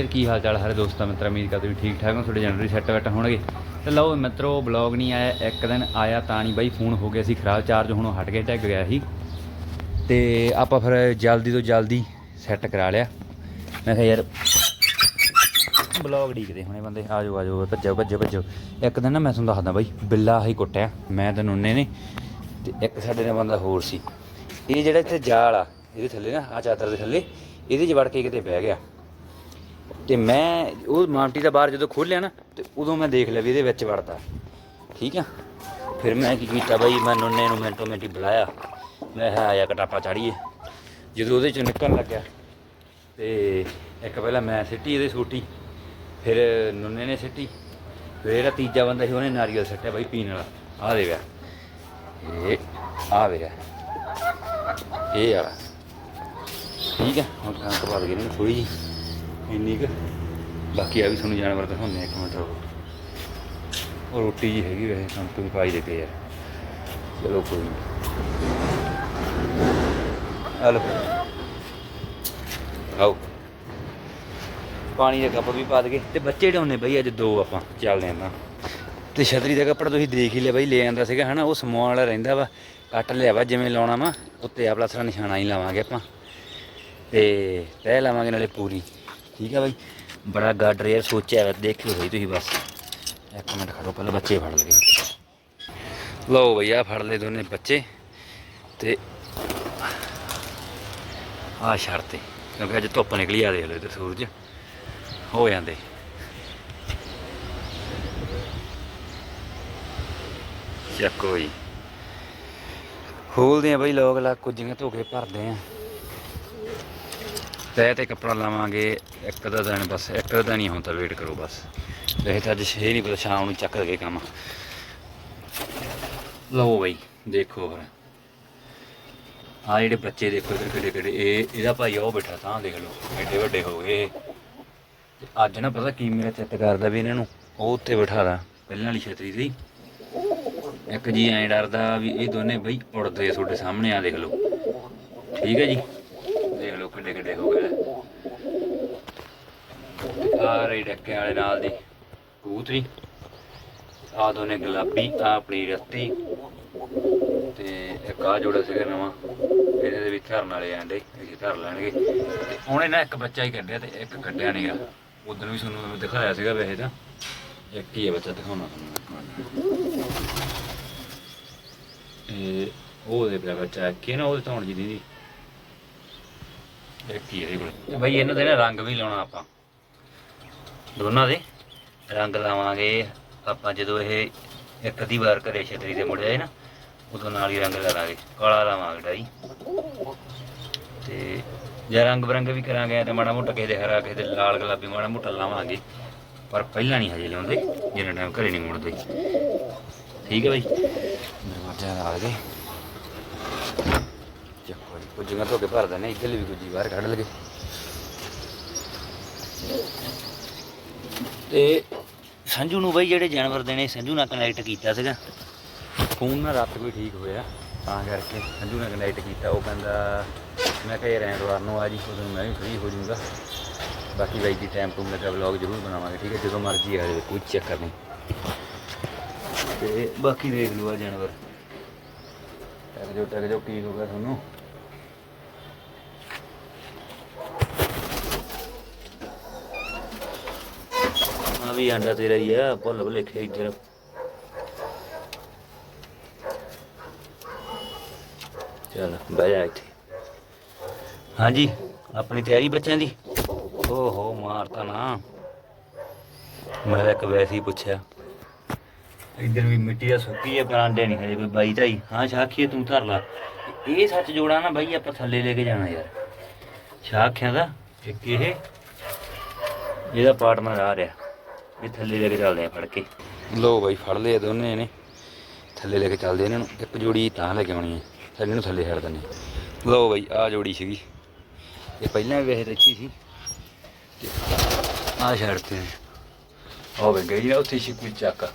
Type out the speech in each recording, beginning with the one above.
ਯਾਰ, ਕੀ ਹਾਲ ਚਾਲ ਸਾਰੇ ਦੋਸਤਾਂ, ਮਿੱਤਰਾਂ, ਉਮੀਦ ਕਰਦੇ ਵੀ ਠੀਕ ਠਾਕ ਹੋ ਤੁਹਾਡੇ ਜਨਰਲੀ ਸੈੱਟ ਵੈਟ ਹੋਣਗੇ। ਤੇ ਲਓ ਮਿੱਤਰੋ ਬਲੌਗ ਨਹੀਂ ਆਇਆ, ਇੱਕ ਦਿਨ ਆਇਆ ਤਾਂ ਨਹੀਂ ਬਾਈ, ਫੋਨ ਹੋ ਗਿਆ ਸੀ, ਖਰਾਬ ਚਾਰਜ ਹੁਣ ਹਟ ਕੇ ਟੱਗ ਗਿਆ ਸੀ। ਤੇ ਆਪਾਂ ਫਿਰ ਜਲਦੀ ਤੋਂ ਜਲਦੀ ਸੈੱਟ ਕਰਾ ਲਿਆ। ਮੈਂ ਕਿਹਾ ਯਾਰ ਬਲੌਗ ਡੀਕਦੇ ਹੁਣੇ ਬੰਦੇ ਆ ਜਾਓ ਆ ਜਾਓ ਭੱਜੋ ਭੱਜੋ ਭੱਜੋ। ਇੱਕ ਦਿਨ ਨਾ ਮੈਂ ਤੁਹਾਨੂੰ ਦੱਸਦਾ ਬਾਈ, ਬਿੱਲਾ ਹੀ ਕੁੱਟਿਆ, ਮੈਂ ਤੇ ਨੁੰਨੇ ਨੇ, ਤੇ ਇੱਕ ਸਾਡੇ ਨਾਲ ਬੰਦਾ ਹੋਰ ਸੀ। ਇਹ ਜਿਹੜਾ ਇੱਥੇ ਜਾਲ ਆ, ਇਹਦੇ ਥੱਲੇ ਨਾ ਆ ਚਾਦਰ ਦੇ ਥੱਲੇ, ਇਹਦੇ 'ਚ ਵੜ ਕੇ ਕਿਤੇ ਬਹਿ ਗਿਆ। ਤੇ ਮੈਂ ਉਹ ਮਾਮਟੀ ਦਾ ਬਾਹਰ ਜਦੋਂ ਖੋਲ੍ਹਿਆ ਨਾ, ਤੇ ਉਦੋਂ ਮੈਂ ਦੇਖ ਲਿਆ ਵੀ ਇਹਦੇ ਵਿੱਚ ਵੜਦਾ। ਠੀਕ ਆ? ਫਿਰ ਮੈਂ ਕੀ ਕੀਤਾ ਬਾਈ, ਮੈਂ ਨੁੰਨੇ ਨੂੰ ਮਿੰਟੋ ਮਿੰਟੀ ਬੁਲਾਇਆ। ਮੈਂ ਕਿਹਾ ਆਇਆ ਕਟਾਪਾ ਚਾੜੀਏ। ਜਦੋਂ ਉਹਦੇ ਚੋਂ ਨਿਕਲਣ ਲੱਗਿਆ, ਤੇ ਇੱਕ ਪਹਿਲਾਂ ਮੈਂ ਸਿੱਟੀ ਇਹਦੇ ਸੂਟੀ ਫਿਰ ਨੁੰਨੇ ਨੇ ਸਿੱਟੀ। ਫਿਰ ਜਿਹੜਾ ਤੀਜਾ ਬੰਦਾ ਸੀ, ਉਹਨੇ ਨਾਰੀਅਲ ਸਿੱਟਿਆ ਬਾਈ ਪੀਣ ਵਾਲਾ। ਆ ਦੇ ਵਿਆ ਇਹ ਆ ਵੇਗਾ ਇਹ ਵਾਲਾ। ਠੀਕ ਹੈ ਹੁਣ ਕੰਮ ਤੋਂ ਬਾਅਦ ਨੇ ਥੋੜੀ ਜੀ ਇੰਨੀ ਕੁ। ਬਾਕੀ ਆ ਵੀ ਤੁਹਾਨੂੰ ਜਾਨਵਰ ਦਿਖਾਉਂਦੇ ਆ ਇੱਕ ਮਿੰਟ ਰੁਕੋ। ਉਹ ਰੋਟੀ ਜੀ ਹੈਗੀ ਵੈਸੇ ਸਾਨੂੰ ਵੀ ਪਾਈ ਦੇ ਕੇ ਯਾਰ। ਚਲੋ ਕੋਈ ਨਹੀਂ ਹਲੋ ਆਓ। ਪਾਣੀ ਦਾ ਕੱਪ ਵੀ ਪਾ ਦਗੇ ਤੇ ਬੱਚੇ ਢਾਉਨੇ ਬਈ, ਅੱਜ ਦੋ ਆਪਾਂ। ਚੱਲਦੇ ਆਂ ਤਾਂ ਤੇ ਛਤਰੀ ਦਾ ਕੱਪੜਾ ਤੁਸੀਂ ਦੇਖ ਹੀ ਲਿਆ ਬਈ, ਲੈ ਆਂਦਾ ਸੀਗਾ, ਹਨਾ? ਉਹ ਸਮਾਨ ਵਾਲਾ ਰਹਿੰਦਾ ਵਾ। ਕੱਟ ਲਿਆ ਵਾ, ਜਿਵੇਂ ਲਾਉਣਾ ਵਾ, ਉੱਤੇ ਆ ਪਲਸਰਾ ਨਿਸ਼ਾਨਾ ਹੀ ਲਾਵਾਂਗੇ ਆਪਾਂ। ਤੇ ਤੈ ਲਾਵਾਂਗੇ ਨਾਲੇ ਪੂਰੀ। ਠੀਕ ਹੈ ਬਾਈ। ਬੜਾ ਗਾਡਰ ਯਾਰ, ਸੋਚਿਆ ਵਾ ਦੇਖਿਓ ਬਈ ਤੁਸੀਂ ਬਸ। ਇੱਕ ਮਿੰਟ ਖੜੋ, ਪਹਿਲਾਂ ਬੱਚੇ ਫੜ ਲਗੇ ਲਓ ਬਈ ਆ ਫੜ ਲਏ ਦੋਨੇ ਬੱਚੇ। ਤੇ ਆ ਛੱਡਤੇ ਕਿਉਂਕਿ ਅੱਜ ਧੁੱਪ ਨਿਕਲੀ ਆ, ਦੇਖ ਲਓ ਇੱਧਰ ਸੂਰਜ। ਹੋ ਜਾਂਦੇ। ਚੱਕੋ ਜੀ ਖੋਲਦੇ ਆ ਬਈ, ਲੋਕ ਲਾ ਕੁੱਜੀਆਂ ਧੋ ਕੇ ਭਰਦੇ ਆ। ਤੈ ਤੇ ਕੱਪੜਾ ਲਾਵਾਂਗੇ, ਇੱਕ ਦਾ ਦਿਨ ਬਸ, ਇੱਕ ਦਾ ਨਹੀਂ ਹੁੰਦਾ ਵੇਟ ਕਰੋ ਬਸ। ਵੈਸੇ ਤਾਂ ਅੱਜ ਛੇ ਨਹੀਂ ਪਤਾ ਸ਼ਾਮ ਨੂੰ ਚੱਕ ਲਗੇ ਕੰਮ। ਲਓ ਬਈ, ਦੇਖੋ ਫਿਰ ਆ ਜਿਹੜੇ ਬੱਚੇ ਦੇਖੋ ਇੱਧਰ ਕਿਹੜੇ ਕਿਹੜੇ, ਇਹ, ਇਹਦਾ ਭਾਈ ਉਹ ਬੈਠਾ ਤਾਂ ਦੇਖ ਲਓ, ਐਡੇ ਵੱਡੇ ਹੋ ਗਏ। ਤੇ ਅੱਜ ਨਾ ਪਤਾ ਕੀ ਮੇਰਾ ਚਿੱਤ ਕਰਦਾ ਵੀ ਇਹਨਾਂ ਨੂੰ, ਉਹ ਉੱਤੇ ਬਿਠਾ ਦਾਂ ਪਹਿਲਾਂ ਵਾਲੀ ਛਤਰੀ ਤੇ ਇੱਕ ਜੀ ਐਂ ਡਰਦਾ ਵੀ ਇਹ ਦੋਨੇ ਬਈ ਉੜਦੇ ਆ ਤੁਹਾਡੇ ਸਾਹਮਣੇ ਆ ਦੇਖ ਲਓ। ਠੀਕ ਹੈ ਜੀ ਦੇਖ ਲਓ ਕਿੱਡੇ ਕਿੱਡੇ ਹੋ ਗਏ ਆ ਡੱਕੇ ਵਾਲੇ ਨਾਲ ਦੀ। ਕਬੂਤਰੀ ਆ ਦੋਨੇ ਗੁਲਾਬੀ ਆ ਆਪਣੀ ਰੱਤੀ ਤੇ ਇੱਕ ਆ ਜੋੜਾ ਸੀਗਾ ਨਵਾਂ। ਇਹਦੇ ਦੇ ਵੀ ਧਰਨ ਵਾਲੇ ਆਂਡੇ, ਇਹ ਧਰ ਲੈਣਗੇ। ਤੇ ਉਹਨੇ ਨਾ ਇੱਕ ਬੱਚਾ ਹੀ ਕੱਢਿਆ ਤੇ ਇੱਕ ਕੱਢਿਆ ਨਹੀਂਗਾ ਉਦੋਂ ਵੀ ਤੁਹਾਨੂੰ ਦਿਖਾਇਆ ਸੀਗਾ ਵੈਸੇ ਤਾਂ। ਇੱਕ ਹੀ ਹੈ ਬੱਚਾ, ਦਿਖਾਉਣਾ ਤੁਹਾਨੂੰ ਇਹ ਉਹ ਦੇ ਪਿਆ ਬੱਚਾ ਕਿ ਨਾ ਉਹਦੇ ਧੌਣ ਜੀ ਦੀ। ਇੱਕ ਹੀ ਹੈ ਇਹਦੇ ਕੋਲ। ਬਈ ਇਹਨਾਂ ਦੇ ਨਾ ਰੰਗ ਵੀ ਲਾਉਣਾ ਆਪਾਂ। ਦੋਨਾਂ ਦੇ ਰੰਗ ਲਾਵਾਂਗੇ। ਆਪਾਂ ਜਦੋਂ ਇਹ ਇੱਕ ਅੱਧੀ ਵਾਰ ਘਰੇ ਛਤਰੀ ਤੇ ਮੁੜ ਜਾਏ ਨਾ, ਉਦੋਂ ਨਾਲ ਹੀ ਰੰਗ ਲਾਵਾਂਗੇ ਕਾਲਾ ਲਾਵਾਂਗੇ ਡਾਈ। ਤੇ ਜੇ ਰੰਗ ਬਰੰਗ ਵੀ ਕਰਾਂਗੇ ਤੇ ਮਾੜਾ ਮੋਟਾ ਕਿਸੇ ਦੇ ਹਰਾ, ਕਿਸੇ ਦੇ ਲਾਲ ਗੁਲਾਬੀ ਮਾੜਾ ਮੋਟਾ ਲਾਵਾਂਗੇ। ਪਰ ਪਹਿਲਾਂ ਨਹੀਂ ਹਜੇ ਲਾਉਂਦੇ ਜਿੰਨਾ ਟਾਈਮ ਘਰੇ ਨਹੀਂ ਮੁੜਦੇ। ਠੀਕ ਹੈ ਬਾਈ। ਦਰਵਾਜ਼ਾ ਲਾ ਲਗੇ ਚੱਕੋ ਜੀ, ਕੁਝ ਧੋ ਕੇ ਭਰ ਦਿੰਦੇ ਇੱਧਰਲੀ ਵੀ ਕੁਝ ਬਾਹਰ ਕੱਢ ਲਗੇ ਤੇ ਸੰਜੂ ਨੂੰ ਬਈ ਜਿਹੜੇ ਜਾਨਵਰ ਦੇਣੇ, ਸੰਜੂ ਨਾਲ ਕਨੈਕਟ ਕੀਤਾ ਸੀਗਾ। ਫੋਨ ਨਾਲ ਰਾਤ ਕੋਈ ਠੀਕ ਹੋਇਆ, ਤਾਂ ਕਰਕੇ ਸੰਜੂ ਨਾਲ ਕਨੈਕਟ ਕੀਤਾ। ਉਹ ਕਹਿੰਦਾ, ਮੈਂ ਕਿਹਾ ਯਾਰ ਐਤਵਾਰ ਨੂੰ ਆ ਜੀ ਉਦੋਂ ਮੈਂ ਵੀ ਫ੍ਰੀ ਹੋ ਜਾਊਂਗਾ। ਬਾਕੀ ਬਾਈ ਜੀ ਟਾਈਮ ਟੂਮ ਲੱਗਾ ਵਲੌਗ ਜ਼ਰੂਰ ਬਣਾਵਾਂਗੇ, ਠੀਕ ਹੈ? ਜਦੋਂ ਮਰਜ਼ੀ ਆ ਜਾਵੇ, ਕੋਈ ਚੱਕਰ ਨਹੀਂ। ਤੇ ਬਾਕੀ ਦੇਖ ਲਓ ਆ ਜਾਨਵਰ। ਟਕ ਜੋ ਟਕ ਜੋ ਕੀ ਹੋਗਾ ਤੁਹਾਨੂੰ? ਵੀ ਆਂਡਾ ਤੇਰਾ ਹੀ ਆ, ਭੁੱਲ ਭੁਲੇਖੇ ਇੱਧਰ ਚਲ, ਬਹਿ ਜਾ ਇੱਥੇ। ਹਾਂਜੀ, ਆਪਣੀ ਤਿਆਰੀ ਬੱਚਿਆਂ ਦੀ? ਓਹੋ, ਮਾਰਤਾ ਨਾ। ਮੈਂ ਤਾਂ ਇੱਕ ਵੈਸੇ ਹੀ ਪੁੱਛਿਆ। ਇੱਧਰ ਵੀ ਮਿੱਟੀ ਦਾ ਸੁੱਕੀ ਹੈ ਬਰਾਂਡੇ ਨਹੀਂ ਹਜੇ ਕੋਈ ਬਾਈ ਢਾਈ ਹਾਂ ਸ਼ਾਖੀਏ ਤੂੰ ਧਰ ਲਾ। ਇਹ ਸੱਚ ਜੋੜਾ ਨਾ ਬਾਈ, ਆਪਾਂ ਥੱਲੇ ਲੈ ਕੇ ਜਾਣਾ ਯਾਰ। ਸ਼ਾਖਿਆਂ ਦਾ, ਇੱਕ ਇਹ, ਇਹਦਾ ਪਾਰਟਨਰ ਆ ਰਿਹਾ। ਇਹ ਥੱਲੇ ਲੈ ਕੇ ਚੱਲਦੇ ਆ ਫੜ ਕੇ। ਲੋ ਬਾਈ, ਫੜ ਲਏ ਦੋਨੇ ਨੇ ਥੱਲੇ ਲੈ ਕੇ ਚੱਲਦੇ ਇਹਨਾਂ ਨੂੰ। ਇੱਕ ਜੋੜੀ ਤਾਂ ਲੈ ਕੇ ਆਉਣੀ ਹੈ ਥੱਲੇ ਨੂੰ ਥੱਲੇ ਛੱਡ ਦਿੰਦੇ ਲੋ ਬਾਈ ਆ ਜੋੜੀ ਸੀਗੀ। ਇਹ ਪਹਿਲਾਂ ਵੀ ਵੈਸੇ ਰੱਖੀ ਸੀ। ਤੇ ਆ। ਛੱਡਤੇ ਨੇ ਉਹ ਗਈ ਨਾ ਉੱਥੇ ਸ਼ਿਕੂ ਚੱਕ।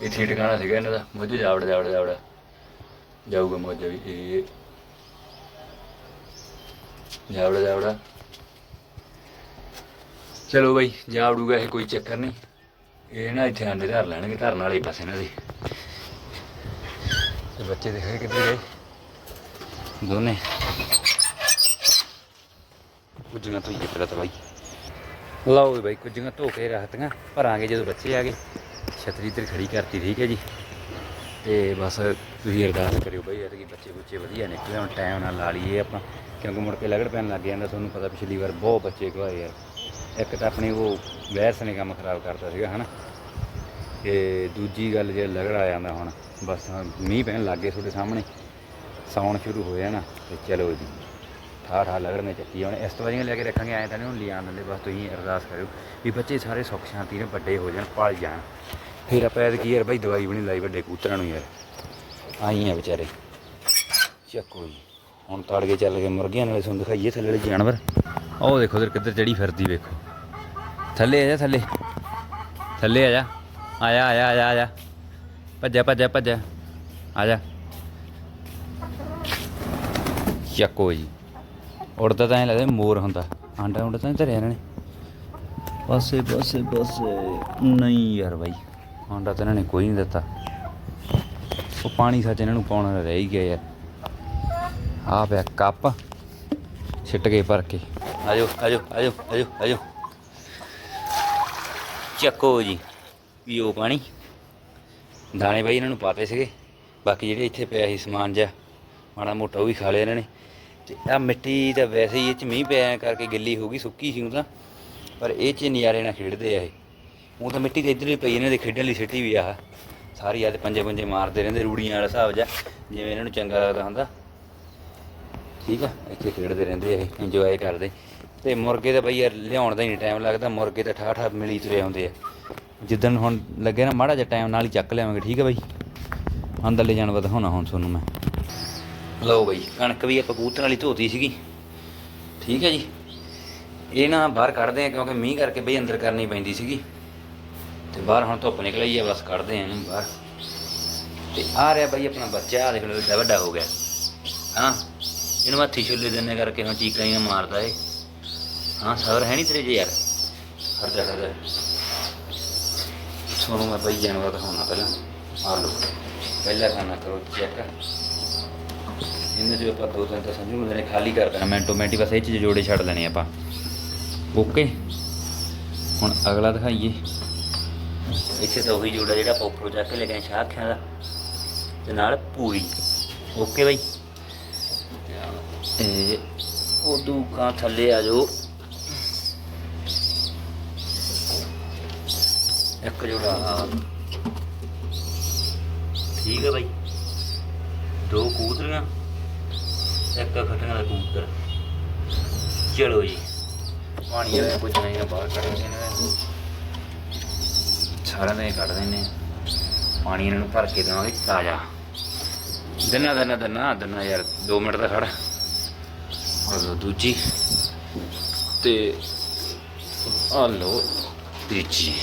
ਇੱਥੇ ਟਿਕਾਣਾ ਸੀਗਾ ਇਹਨਾਂ ਦਾ। ਮੋਝੇ ਜਾਵੜ ਜਾਵੜ ਜਾਵੜ। ਜਾਊਗਾ ਮੋਝਾ ਵੀ। ਇਹ ਜਾਵੜ, ਜਾਵੜਾ। ਚਲੋ ਬਾਈ, ਜਾ ਉੜੂਗਾ ਇਹ, ਕੋਈ ਚੱਕਰ ਨਹੀਂ। ਇਹ ਨਾ ਇੱਥੇ ਆਂਡੇ ਧਰ ਲੈਣਗੇ ਧਰਨ ਵਾਲੇ ਪਾਸੇ ਇਹਨਾਂ ਦੇ। ਤੇ ਬੱਚੇ ਦੇਖੇ ਕਿੱਧਰ ਗਏ। ਦੋਨੇ। ਕੁਝੀਆਂ ਤੋਂ ਹੀ ਪਹਿਲਾਂ ਤਾਂ ਬਾਈ। ਲਓ ਬਾਈ ਕੁਝੀਆਂ ਧੋ ਕੇ ਰੱਖਤੀਆਂ, ਭਰਾਂਗੇ ਜਦੋਂ ਬੱਚੇ ਆ ਗਏ। ਛਤਰੀ ਤੇ ਖੜੀ ਕਰਤੀ, ਠੀਕ ਹੈ ਜੀ। ਤੇ ਬਸ ਤੁਸੀਂ ਅਰਦਾਸ ਕਰਿਓ ਬਾਈ ਕਿ ਬੱਚੇ ਬੁੱਚੇ ਵਧੀਆ ਨਿਕਲੇ, ਹੁਣ ਟਾਈਮ ਨਾਲ ਲਾ ਲਈਏ ਆਪਾਂ। ਕਿਉਂਕਿ ਮੁੜ ਕੇ ਲਗੜ ਪੈਣ ਲੱਗ ਜਾਂਦਾ, ਤੁਹਾਨੂੰ ਪਤਾ ਪਿਛਲੀ ਵਾਰ ਬਹੁਤ ਬੱਚੇ ਗਵਾਏ ਯਾਰ ਇੱਕ ਤਾਂ ਆਪਣੀ ਉਹ ਵੈਰਸ ਨੇ ਕੰਮ ਖਰਾਬ ਕਰਤਾ ਸੀਗਾ, ਹਨਾ? ਤੇ ਦੂਜੀ ਗੱਲ ਜੇ ਲਗੜ ਆ ਜਾਂਦਾ ਹੁਣ, ਬਸ ਹੁਣ ਮੀਂਹ ਪੈਣ ਲੱਗ ਗਏ ਤੁਹਾਡੇ ਸਾਹਮਣੇ। ਸਾਉਣ ਸ਼ੁਰੂ ਹੋਇਆ ਨਾ, ਤੇ ਚਲੋ ਜੀ। ਠਾ ਠਾ ਲਗੜ ਨੇ ਚੱਕੀ ਹੁਣ ਇਸ ਤੋਂ ਵਾਰੀਆਂ ਲੈ ਕੇ ਰੱਖਾਂਗੇ, ਐਂ ਤਾਂ ਨਹੀਂ ਹੁਣ ਲਿਆਉਣ ਦਿੰਦੇ, ਬਸ ਤੁਸੀਂ ਅਰਦਾਸ ਕਰਿਓ ਵੀ ਬੱਚੇ ਸਾਰੇ ਸੁੱਖ ਸ਼ਾਂਤੀ ਨਾਲ ਵੱਡੇ ਹੋ ਜਾਣ, ਪਲ ਜਾਣ। ਫਿਰ ਆਪਾਂ ਐਦ ਕੀ ਯਾਰ ਭਾਈ ਦਵਾਈ ਵੀ ਨਹੀਂ ਲਾਈ ਵੱਡੇ ਕੂਤਰਾਂ ਨੂੰ ਯਾਰ। ਆਈ ਆ ਵਿਚਾਰੇ। ਚੱਕੋ ਜੀ। ਹੁਣ ਤੜਕੇ ਚੱਲ ਕੇ ਮੁਰਗੀਆਂ ਨਾਲੇ ਤੁਹਾਨੂੰ ਦਿਖਾਈਏ ਥੱਲੇ ਵਾਲੇ ਜਾਨਵਰ। ਉਹ ਦੇਖੋ ਉਧਰ ਕਿੱਧਰ ਚੜੀ ਫਿਰਦੀ ਵੇਖੋ। ਥੱਲੇ ਆ ਜਾ ਥੱਲੇ। ਥੱਲੇ ਆ ਜਾ। ਆਇਆ ਆਇਆ ਆਇਆ ਆਇਆ ਭੱਜਾ ਭੱਜਾ ਭੱਜਾ ਆ ਜਾ। ਚੱਕੋ ਜੀ ਉੜਦਾ ਤਾਂ ਐ ਲੱਗਦਾ ਮੋਰ ਹੁੰਦਾ। ਆਂਡਾ ਉਂਡਾ ਤਾਂ ਧਰਿਆ ਇਹਨਾਂ ਨੇ। ਪਾਸੇ ਪਾਸੇ ਪਾਸੇ। ਨਹੀਂ ਯਾਰ ਬਾਈ। ਆਂਡਾ ਤਾਂ ਇਹਨਾਂ ਨੇ ਕੋਈ ਨਹੀਂ ਦਿੱਤਾ। ਉਹ ਪਾਣੀ ਸੱਚ ਇਹਨਾਂ ਨੂੰ ਪਾਉਣਾ ਰਹਿ ਹੀ ਗਿਆ ਯਾਰ। ਆ ਪਿਆ ਕੱਪ। ਛਿੱਟ ਕੇ ਭਰ ਕੇ। ਆਜੋ ਆਜੋ ਆਜੋ ਆਜੋ ਆਜੋ ਚੱਕੋ ਜੀ, ਪੀਓ ਪਾਣੀ। ਦਾਣੇ ਬਾਈ ਇਹਨਾਂ ਨੂੰ ਪਾਤੇ ਸੀਗੇ। ਬਾਕੀ ਜਿਹੜੇ ਇੱਥੇ ਪਿਆ ਸੀ ਸਮਾਨ ਜਿਹਾ, ਮਾੜਾ ਮੋਟਾ ਉਹ ਵੀ ਖਾ ਲਿਆ ਇਹਨਾਂ ਨੇ। ਤੇ ਆ ਮਿੱਟੀ ਤਾਂ ਵੈਸੇ ਹੀ ਇਹ ਚ ਮੀਂਹ ਪਿਆ ਕਰਕੇ ਗਿੱਲੀ ਹੋ ਗਈ, ਸੁੱਕੀ ਸੀ ਉਹ ਤਾਂ। ਪਰ ਇਹ ਚ ਨਜ਼ਾਰੇ ਨਾਲ ਖੇਡਦੇ ਆ ਇਹ। ਉਹ ਤਾਂ ਮਿੱਟੀ ਤੇ ਇੱਧਰ ਹੀ ਪਈ ਇਹਨਾਂ ਦੇ ਖੇਡਣ ਲਈ ਸਿੱਟੀ ਵੀ ਆ ਸਾਰੀ ਆ ਤੇ ਪੰਜੇ ਪੰਜੇ ਮਾਰਦੇ ਰਹਿੰਦੇ ਰੂੜੀਆਂ ਵਾਲਾ ਹਿਸਾਬ ਜਿਹਾ, ਜਿਵੇਂ ਇਹਨਾਂ ਨੂੰ ਚੰਗਾ ਲੱਗਦਾ ਹੁੰਦਾ। ਠੀਕ ਆ, ਇੱਥੇ ਖੇਡਦੇ ਰਹਿੰਦੇ ਆ ਇਹ ਇੰਜੋਏ ਕਰਦੇ। ਤੇ ਮੁਰਗੇ ਤਾਂ ਬਈ ਯਾਰ ਲਿਆਉਣ ਦਾ ਹੀ ਨਹੀਂ ਟਾਈਮ ਲੱਗਦਾ, ਮੁਰਗੇ ਤਾਂ ਠਾ ਠਾ ਮਿਲੀ ਤੁਰੇ ਆਉਂਦੇ ਆ। ਜਿੱਦਣ ਹੁਣ ਲੱਗੇ ਨਾ, ਮਾੜਾ ਜਿਹਾ ਟਾਈਮ ਨਾਲ ਹੀ ਚੱਕ ਲਿਆਵਾਂਗੇ, ਠੀਕ ਆ ਬਈ? ਅੰਦਰਲੇ ਜਾਨਵਰ ਦਿਖਾਉਣਾ ਹੁਣ ਤੁਹਾਨੂੰ ਮੈਂ। ਲਓ ਬਾਈ, ਕਣਕ ਵੀ ਆਪਾਂ ਕਬੂਤਰਾਂ ਵਾਲੀ ਧੋਤੀ ਸੀਗੀ। ਠੀਕ ਹੈ ਜੀ। ਇਹ ਨਾ ਬਾਹਰ ਕੱਢਦੇ ਆ, ਕਿਉਂਕਿ ਮੀਂਹ ਕਰਕੇ ਬਈ ਅੰਦਰ ਕਰਨੀ ਪੈਂਦੀ ਸੀਗੀ। ਤੇ ਬਾਹਰ ਹੁਣ ਧੁੱਪ ਨਿਕਲ ਆਈ ਆ, ਬਸ ਕੱਢਦੇ ਆ ਇਹਨੂੰ ਬਾਹਰ। ਤੇ ਆ ਰਿਹਾ ਬਈ ਆਪਣਾ ਬੱਚਾ ਆ ਦੇਖ ਲਓ ਵੱਡਾ ਹੋ ਗਿਆ। ਹਾਂ, ਇਹਨੂੰ ਹੱਥੀ ਛੁੱਲੇ ਦੇਣੇ ਕਰਕੇ ਹੁਣ ਚੀਕਾਂ ਹੀ ਮਾਰਦਾ ਏ ਹਾਂ, ਸਬਰ ਹੈ ਨਹੀਂ ਤੇਰੇ ਜੇ ਯਾਰ। ਹਟ ਜਾ ਹਟ ਜਾ। ਤੁਹਾਨੂੰ ਮੈਂ ਬਈ ਜਾਨਵਰ ਦਿਖਾਉਣਾ ਪਹਿਲਾਂ। ਆ ਲਓ, ਪਹਿਲਾ ਖਾਣਾ ਕਰੋ ਚੈੱਕ। ਇਹਨਾਂ ਦੇ ਆਪਾਂ ਦੋ ਤਿੰਨ ਤਾਂ ਸਮਝੂ ਹੁੰਦੇ ਨੇ ਖਾਲੀ ਕਰ ਦੇਣਾ। ਮਿੰਟੋ ਮਿੰਟ ਹੀ ਬਸ ਇਹ ਚੀਜ਼ ਜੋੜੇ ਛੱਡ ਲੈਣੇ ਆਪਾਂ। ਓਕੇ। ਹੁਣ ਅਗਲਾ ਦਿਖਾਈਏ। ਇੱਥੇ ਤਾਂ ਉਹੀ ਜੋੜਾ ਜਿਹੜਾ ਆਪਾਂ ਉੱਪਰੋਂ ਚੱਕ ਕੇ ਲੈ ਗਏ ਸ਼ਾਖਿਆਂ ਦਾ। ਤੇ ਨਾਲ ਪੂਰੀ। ਓਕੇ ਬਾਈ। ਇਹ ਉਦੋਂ ਕਾ ਥੱਲੇ ਆ ਜਾਓ। ਇੱਕ ਜੋੜਾ। ਆਹ। ਠੀਕ ਹੈ ਬਾਈ। ਦੋ ਕਬੂਤਰੀਆਂ ਇੱਕ ਖਟੀਆਂ ਦਾ ਕਬੂਤਰ ਚਲੋ ਜੀ। ਪਾਣੀ ਵਾਲੇ ਕੁਝ ਨਹੀਂ ਬਾਹਰ ਕੱਢ ਦਿੰਦੇ ਨੇ। ਸਾਰਿਆਂ ਦੇ ਕੱਢ ਦਿੰਦੇ ਆ। ਪਾਣੀ ਇਹਨਾਂ ਨੂੰ ਭਰ ਕੇ ਦੇਵਾਂਗੇ, ਤਾਜ਼ਾ। ਦਨਾ ਦਨਾ ਦਨਾ ਦਨਾ ਯਾਰ 2 ਮਿੰਟ ਦਾ ਖੜਾ। ਆ ਦੂਜੀ। ਤੇ ਆ ਲਓ, ਤੀਜੀ।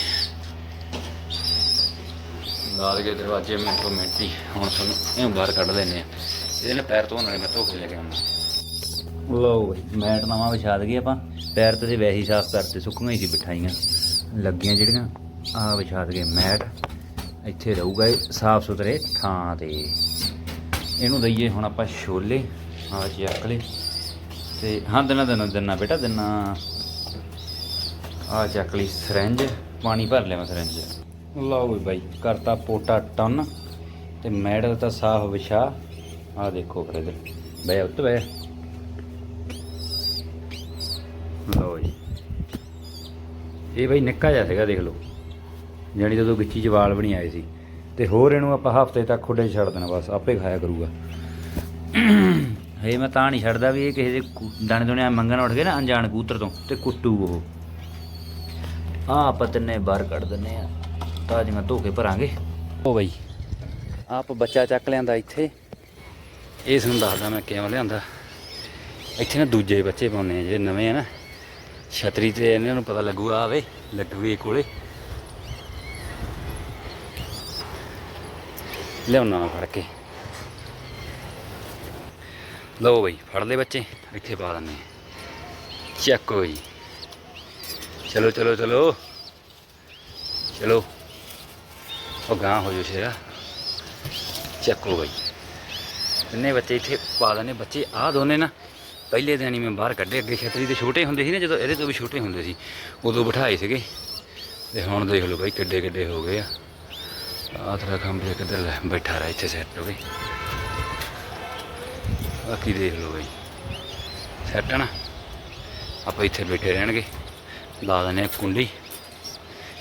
ਲਾ ਕੇ ਦਰਵਾਜ਼ੇ ਮਿੰਟੋ ਮਿੰਟ ਹੀ। ਹੁਣ ਤੁਹਾਨੂੰ ਇਹ ਬਾਹਰ ਕੱਢ ਲੈਨੇ ਆ ਇਹਦੇ ਨਾਲ ਪੈਰ ਧੋਣ ਵਾਲੇ ਮੈਂ ਧੋ ਕੇ ਲੈ ਕੇ ਆਉਂਦਾ। ਲਓ ਬਈ, ਮੈਟ ਨਵਾਂ ਵਿਛਾ ਦਈਏ ਆਪਾਂ। ਪੈਰ ਤੇ ਵੈਸੇ ਹੀ ਸਾਫ਼ ਕਰਤੇ ਸੁੱਕੀਆਂ ਹੀ ਸੀ ਬਿਠਾਈਆਂ ਲੱਗੀਆਂ ਜਿਹੜੀਆਂ ਆ ਵਿਛਾ ਦਈਏ ਮੈਟ। ਇੱਥੇ ਰਹੂਗਾ ਇਹ ਸਾਫ਼ ਸੁਥਰੇ ਥਾਂ ਤੇ। ਇਹਨੂੰ ਦਈਏ ਹੁਣ ਆਪਾਂ ਛੋਲੇ। ਆ ਚੱਕਲੇ ਤੇ ਹਾਂ, ਦਿਨਾਂ ਦਿਨਾ ਦਿਨਾ ਬੇਟਾ, ਦਿਨਾ। ਆ ਚੱਕ ਲਈ ਸਰੰਜ। ਪਾਣੀ ਭਰ ਲਿਆ ਮੈਂ ਸਰੰਜ। ਲਓ ਵੀ ਬਾਈ, ਕਰਤਾ ਪੋਟਾ ਟਨ ਤੇ ਮੈੜ ਦਾ ਤਾਂ ਸਾਫ਼ ਵਿਛਾ। ਆ ਦੇਖੋ ਫਿਰ ਇਧਰ। ਬੈ ਉੱਤ ਬੈ ਲਓ ਜੀ। ਇਹ ਬਾਈ ਨਿੱਕਾ ਜਿਹਾ ਸੀਗਾ, ਦੇਖ ਲਓ। ਜਾਣੀ ਜਦੋਂ ਗਿੱਚੀ ਜਵਾਲ ਬਣੀ ਆਏ ਸੀ। ਤੇ ਹੋਰ ਇਹਨੂੰ ਆਪਾਂ ਹਫ਼ਤੇ ਤੱਕ ਖੁੱਡੇ 'ਚ ਛੱਡ ਦੇਣਾ, ਬਸ ਆਪੇ ਖਾਇਆ ਕਰੂਗਾ। ਹੇ ਮੈਂ ਤਾਂ ਨਹੀਂ ਛੱਡਦਾ ਵੀ ਇਹ ਕਿਸੇ ਦੇ ਦਾਣੇ ਦੁਣੇ ਮੰਗਣ ਉੱਠ ਗਏ ਨਾ, ਅਣਜਾਣ ਕੂਤਰ ਤੋਂ ਤੇ ਕੁੱਟੂ ਉਹ। ਆ ਆਪਾਂ ਤਿੰਨੇ ਬਾਹਰ ਕੱਢ ਦਿੰਨੇ ਆ। ਤਾਜ਼ੀਆਂ ਧੋ ਕੇ ਭਰਾਂਗੇ। ਉਹ ਬਈ, ਆਪ ਬੱਚਾ ਚੱਕ ਲਿਆਂਦਾ ਇੱਥੇ। ਇਹ ਤੁਹਾਨੂੰ ਦੱਸਦਾ ਮੈਂ ਕਿਵੇਂ ਲਿਆਂਦਾ। ਇੱਥੇ ਨਾ ਦੂਜੇ ਬੱਚੇ ਪਾਉਂਦੇ ਆ, ਜਿਹੜੇ ਨਵੇਂ ਆ ਨਾ। ਛਤਰੀ ਤੇ ਇਹਨਾਂ ਨੂੰ ਪਤਾ ਲੱਗੂਗਾ ਆਵੇ ਲੱਡੂ ਇਹ ਕੋਲੇ। ਲਿਆਉਣਾ ਫੜ ਕੇ। ਲਓ ਬਈ, ਫੜ ਲੈ ਬੱਚੇ, ਇੱਥੇ ਪਾ ਦਿੰਦੇ ਚੱਕੋ ਜੀ ਚਲੋ ਚਲੋ ਚਲੋ। ਚਲੋ। ਉਹ ਗਾਂ ਹੋ ਜੋ ਸ਼ੇਰਾ। ਚੱਕੋ ਬਾਈ। ਤਿੰਨੇ ਬੱਚੇ ਇੱਥੇ ਪਾ ਦਨੇ ਬੱਚੇ ਆਹ ਦੋਨੇ ਨਾ, ਪਹਿਲੇ ਦਿਨ ਹੀ ਮੈਂ ਬਾਹਰ ਕੱਢੇ। ਅੱਗੇ ਛਤਰੀ ਦੇ ਛੋਟੇ ਹੁੰਦੇ ਸੀ ਨਾ, ਜਦੋਂ ਇਹਦੇ ਤੋਂ ਵੀ ਛੋਟੇ ਹੁੰਦੇ ਸੀ। ਉਦੋਂ ਬਿਠਾਏ ਸੀਗੇ। ਤੇ ਹੁਣ ਦੇਖ ਲਓ ਬਾਈ ਕਿੱਡੇ ਕਿੱਡੇ ਹੋ ਗਏ ਆ। ਆਹ ਖੰਭੇ ਕਿੱਧਰ ਲੈ ਬੈਠਾ ਰਹਾ ਇੱਥੇ ਸੈੱਟ ਹੋ ਗਈ ਬਾਕੀ ਦੇਖ ਲਓ ਬਾਈ। ਸੈੱਟ ਆ ਨਾ। ਆਪਾਂ ਇੱਥੇ ਬੈਠੇ ਰਹਿਣਗੇ। ਲਾ ਦਿੰਦੇ ਆ ਕੁੰਡੀ।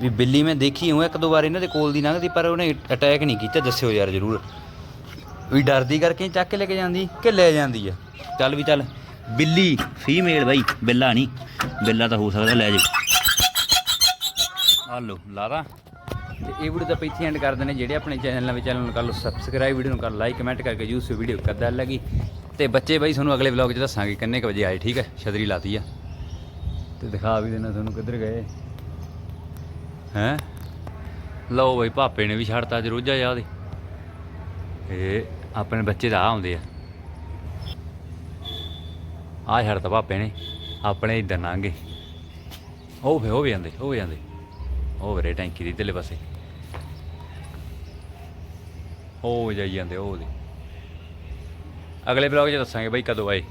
ਵੀ ਬਿੱਲੀ ਮੈਂ ਦੇਖੀ ਹੂੰ ਇੱਕ ਦੋ ਵਾਰ ਇਹਨਾਂ ਦੇ ਕੋਲ ਦੀ ਲੰਘਦੀ, ਪਰ ਉਹਨੇ ਅਟੈਕ ਨਹੀਂ ਕੀਤਾ, ਦੱਸਿਓ ਯਾਰ ਜ਼ਰੂਰ। ਵੀ ਡਰਦੀ ਕਰਕੇ ਚੱਕ ਕੇ ਲੈ ਕੇ ਜਾਂਦੀ ਕਿ ਲੈ ਜਾਂਦੀ ਆ? ਚੱਲ ਵੀ ਚੱਲ, ਬਿੱਲੀ ਫੀਮੇਲ ਬਾਈ, ਬਿੱਲਾ ਨਹੀਂ ਬਿੱਲਾ ਤਾਂ ਹੋ ਸਕਦਾ ਲੈ ਜੇ। ਆ ਲੋ ਲਾਦਾ ਤੇ ਇਹ ਵੀਡੀਓ ਤਾਂ ਇੱਥੇ ਐਂਡ ਕਰ ਦਿੰਦੇ ਜਿਹੜੇ ਆਪਣੇ ਚੈਨਲ ਵੀ ਚੈਨਲ ਨੂੰ ਕਰ ਲਓ ਸਬਸਕ੍ਰਾਈਬ ਵੀਡੀਓ ਨੂੰ ਕਰ ਲਾਈਕ ਕਮੈਂਟ ਕਰਕੇ ਯੂਸ ਵੀਡੀਓ ਕਿੱਦਾਂ ਲੱਗੀ ਤੇ ਬੱਚੇ ਬਾਈ, ਤੁਹਾਨੂੰ ਅਗਲੇ ਵਲੌਗ 'ਚ ਦੱਸਾਂਗੇ ਕਿੰਨੇ ਕੁ ਵਜੇ ਆਏ, ਠੀਕ ਹੈ? ਛਤਰੀ ਲਾਤੀ ਆ। ਤੇ ਦਿਖਾ ਵੀ ਦੇਣਾ ਤੁਹਾਨੂੰ ਕਿੱਧਰ ਗਏ। ਹੈਂ? ਲਓ ਬਈ, ਭਾਪੇ ਨੇ ਵੀ ਛੱਡਤਾ ਅੱਜ ਰੋਜਾ ਜਾ ਉਹਦੇ। ਇਹ ਆਪਣੇ ਬੱਚੇ ਦਾ ਆ ਆਉਂਦੇ ਆ। ਆ ਛੱਡਤਾ ਭਾਪੇ ਨੇ, ਆਪਣੇ ਇਧਰ ਨਾਂਗੇ ਉਹ ਫੇ ਉਹ ਵੀ ਜਾਂਦੇ ਉਹ ਵੀ ਜਾਂਦੇ ਉਹ ਵੀਰੇ ਟੈਂਕੀ ਦੀ ਇੱਧਰਲੇ ਪਾਸੇ। ਉਹ ਜਾਈ ਜਾਂਦੇ, ਉਹ ਦੇ ਅਗਲੇ ਵਲੌਗ 'ਚ ਦੱਸਾਂਗੇ ਬਈ ਕਦੋਂ ਆਏ।